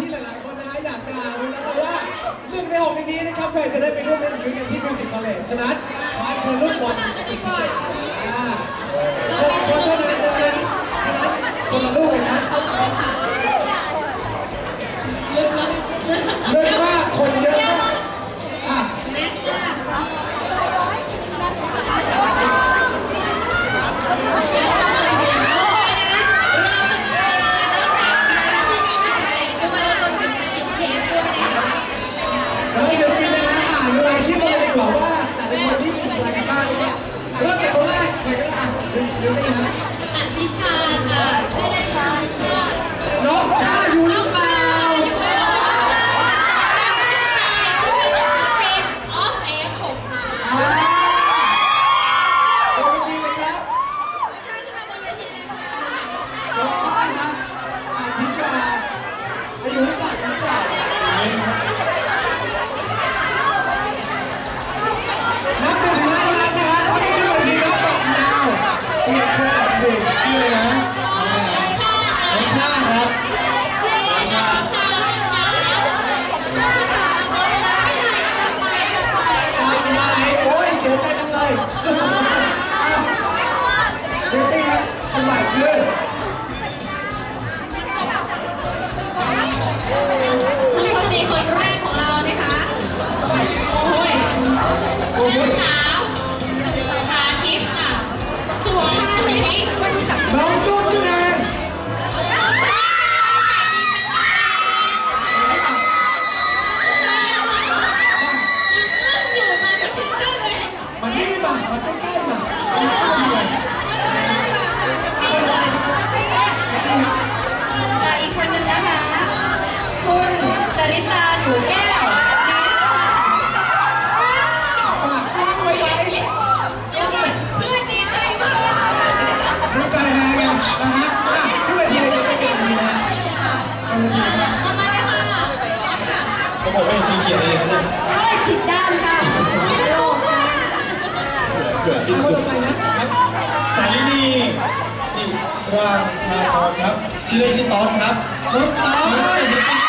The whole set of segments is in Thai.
ที่หลายๆคนนะฮะอยากจะรู้นะว่าเรื่องในหกในนี้นะครับใครจะได้ไปร่วมเล่นนตรีกันที่มิวสิกคาลเลจฉะนั้นขอชิญลูกบอลคนละคนเท่นนะฉะนั้นคนละลูกนะ สุดสาลินีจิราภาพรครับชื่อเลชื่อต๊อดครับต๊อด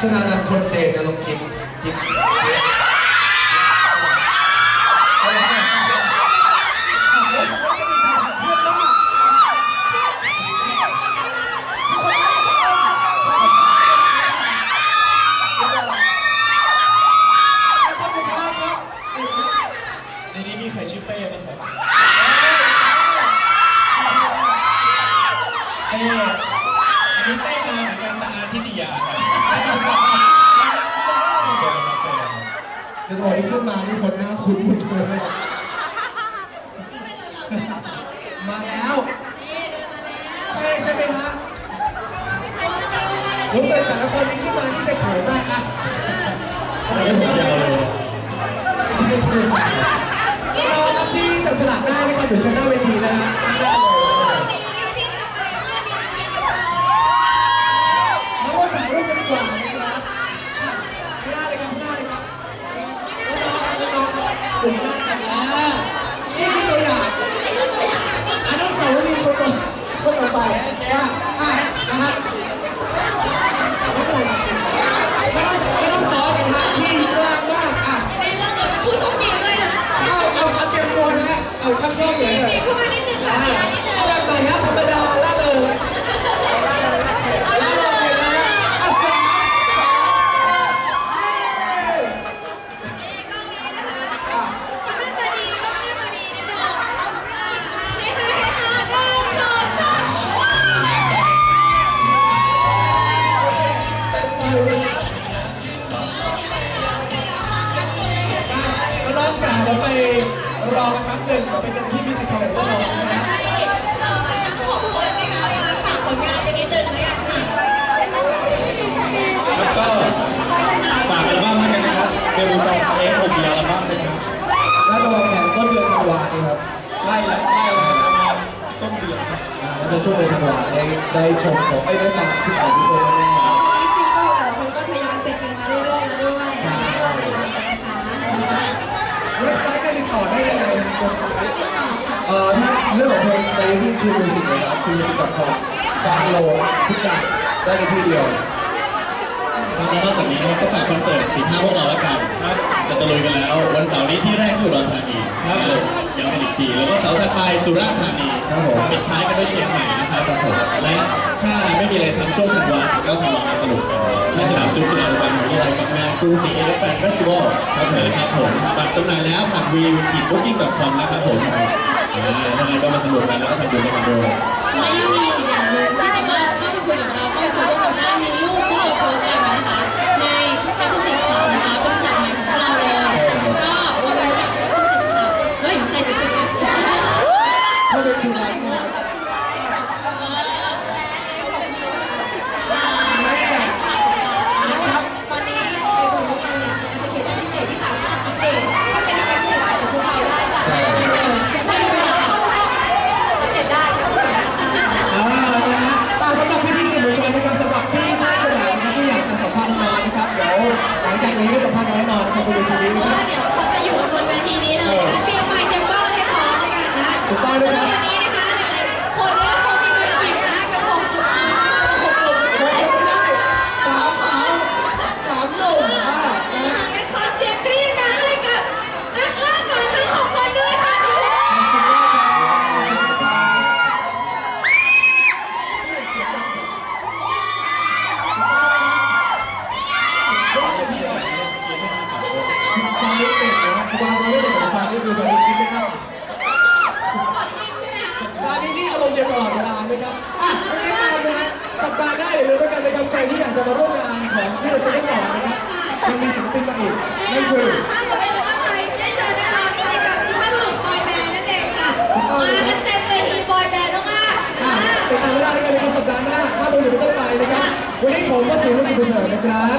ชนะนันคนเจจะลงจิบจิบ ขึ้นมาที่คนหน้าคุ้นหมดเลยมาแล้วเป้ใช่ไหมฮะรู้เลยแต่ละคนที่ขึ้นมาที่จะเขินมากอะเขิธีรอที่จับฉลากได้นะครับเดี๋ยวชมหน้เวทีนะฮะ ชักเส้นเหมือนกันพูดนิดนึงค่ะนิดนึงแบบไหนฮะธรรมดาละเลยไป รอกันแป๊บนึงเป็นกันที่มิสิคาวเวอร์นะครับแล้วก็ฝากอัลบั้มแล้วกันะครับเดบิวต์ของเอ็กซ์โอบีอัลบั้มนะครับจะวางแผนต้นเดือนธันวานี่ครับได้แล้วใกล้แล้วปต้นเดือนครับอ่จะช่วยเดือนธันวาได้ได้ชมของไอ้ยได้ฟังที่ไหนทุกคนแน่ๆ เว็บไซต์เอ่อถ้าเรื่องของเพลงไปที่ทูมิวสิกเลยครับทูมิวสิกดอทคอมดาวน์โหลดทุกอย่างได้ในที่เดียว แล้วนอกจากนี้นะครับก็ฝากคอนเสิร์ตสีห้าพวกเราแล้วกันครับจะตะลุยกันแล้ว วันเสาร์นี้ที่แรกที่อุดรธานีครับผม ยังเป็นอีกที แล้วก็เสาร์ถัดไปสุราษฎร์ธานีครับผมปิดท้ายกันด้วยเชียงใหม่นะครับครับผมและถ้าไม่มีอะไรทำช่วงธันวาก็ธันวามาสนุกกันที่สนามจุฬาลงกรณ์มหาวิทยาลัยกับงานกรุงศรีเอฟแฟนเฟสติวัลครับผมครับผมบัตรจำหน่ายแล้วผ่านวีทีบุ๊กิ้งดอทคอมนะครับผมอ่ายังไงก็มาสนุกกันแล้วก็ทำบุญด้วยกันด้วยและยังมีอีกอย่างหนึ่งที่สามารถเข้าไปคุยกับเราเข้าไปคุยกับเราได้มี จากนี้ก็สัมภาษณ์กันแน่นอนนะครับบนเวทีนี้นะครับเดี๋ยวเขาจะอยู่บนเวทีนี้เลยนะเตรียมไมค์เตรียมกล้องให้พร้อมด้วยกันนะ ถูกต้องด้วยครับ ฟังไม่เก่งนะครับวางไว้ไม่เก่งฟังนี่คือฟังนี่คิดไม่กล้าฟังนี่นี่อารมณ์เดียวตลอดเวลานะครับอะไม่ได้ตามนะฮะสัปดาห์หน้าอย่าลืมด้วยกันนะครับใครที่อยากจะมาร่วมงานของที่เราจะได้บอกนะครับยังมีศิลปินมาอีกนั่นคือถ้ามเป็นคนไทยได้เอแน่นอนไปกับสุภาพบุรุษบอยแบนด์นั่นเองค่ะมากันเต็มเวทีบอยแบนด์มากๆอะอ่าติดตามได้กันนะครับสัปดาห์หน้าถ้าเราอยู่เป็นต้นไปนะครับ วันนี้ผมก็สิวลุกิจเสริมนะครับ